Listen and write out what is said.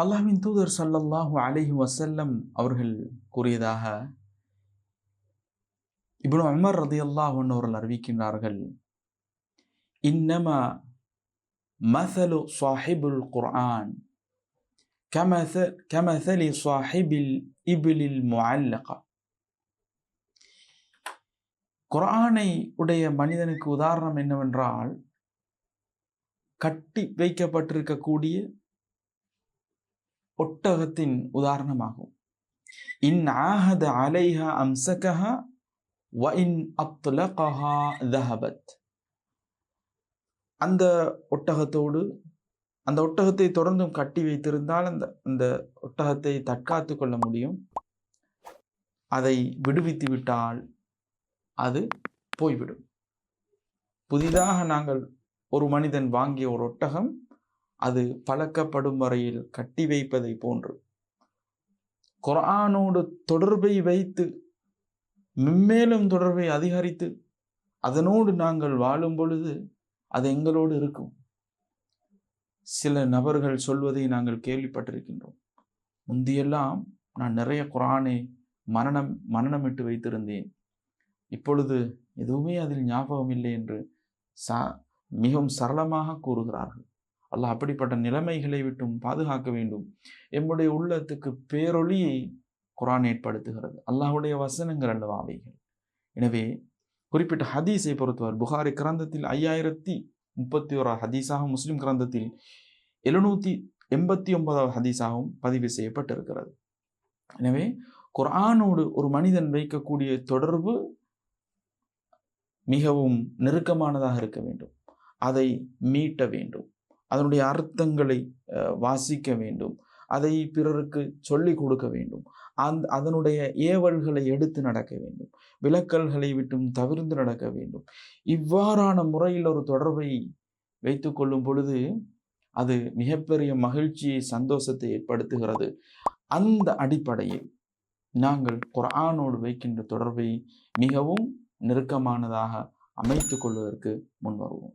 அல்லாஹ்வின் தூதர் சல்லல்லாஹு அலிஹி வசல்லம் அவர்கள் கூறியதாக இப்னு அமர் ரதியல்லாஹு அன்ஹு அவர்கள் அறிவிக்கின்றார்கள். இன்னமா மசலு சாஹிபுல் குர்ஆன். குரானை கமசலி சாஹிபில் இபிலில் முஅல்லகா. உடைய மனிதனுக்கு உதாரணம் என்னவென்றால் கட்டி வைக்கப்பட்டிருக்கக்கூடிய ஒட்டகத்தின் உதாரணமாகும். இன் ஆஹத அலைஹா அம்சகஹா வ இன் அத்லகஹா தஹபத். அந்த ஒட்டகத்தோடு அந்த ஒட்டகத்தை தொடர்ந்தும் கட்டி வைத்திருந்தால் அந்த அந்த ஒட்டகத்தை தற்காத்து கொள்ள முடியும். அதை விடுவித்து விட்டால் அது போய்விடும். புதிதாக நாங்கள் ஒரு மனிதன் வாங்கிய ஒரு ஒட்டகம் அது பழக்கப்படும் வரையில் கட்டி வைப்பதை போன்று. குரானோடு தொடர்பை வைத்து மென்மேலும் தொடர்பை அதிகரித்து அதனோடு நாங்கள் வாழும் பொழுது அது எங்களோடு இருக்கும். சில நபர்கள் சொல்வதை நாங்கள் கேள்விப்பட்டிருக்கின்றோம். முந்தியெல்லாம் நான் நிறைய குரானை மரணம் மரணமிட்டு வைத்திருந்தேன். இப்பொழுது எதுவுமே அதில் ஞாபகம் இல்லை என்று சா மிகவும் சரளமாக கூறுகிறார்கள். அல்லாஹ் அப்படிப்பட்ட நிலைமைகளை விட்டும் பாதுகாக்க வேண்டும். எம்முடைய உள்ளத்துக்கு பேரொளியை குரான் ஏற்படுத்துகிறது. அல்லாஹுடைய வசனங்கள் அல்லவா அவைகள். எனவே குறிப்பிட்ட ஹதீஸை பொறுத்தவர். புகாரி கிரந்தத்தில் ஐயாயிரத்தி முப்பத்தி ஓராவது ஹதீஸாக முஸ்லீம் கிரந்தத்தில் எழுநூற்றி எண்பத்தி ஒன்பதாவது ஹதீஸாகவும் பதிவு செய்யப்பட்டிருக்கிறது. எனவே குரானோடு ஒரு மனிதன் வைக்கக்கூடிய தொடர்பு மிகவும் நெருக்கமானதாக இருக்க வேண்டும். அதை மீட்ட வேண்டும். அதனுடைய அர்த்தங்களை வாசிக்க வேண்டும். அதை பிறருக்கு சொல்லி கொடுக்க வேண்டும். அந் அதனுடைய ஏவல்களை எடுத்து நடக்க வேண்டும். விலக்கல்களை விட்டும் தவிர்த்து நடக்க வேண்டும். இவ்வாறான முறையில் ஒரு தொடர்பை வைத்து கொள்ளும் பொழுது அது மிகப்பெரிய மகிழ்ச்சியை சந்தோஷத்தை ஏற்படுத்துகிறது. அந்த அடிப்படையில் நாங்கள் குரானோடு வைக்கின்ற தொடர்பை மிகவும் நெருக்கமானதாக அமைத்து கொள்வதற்கு முன்வருவோம்.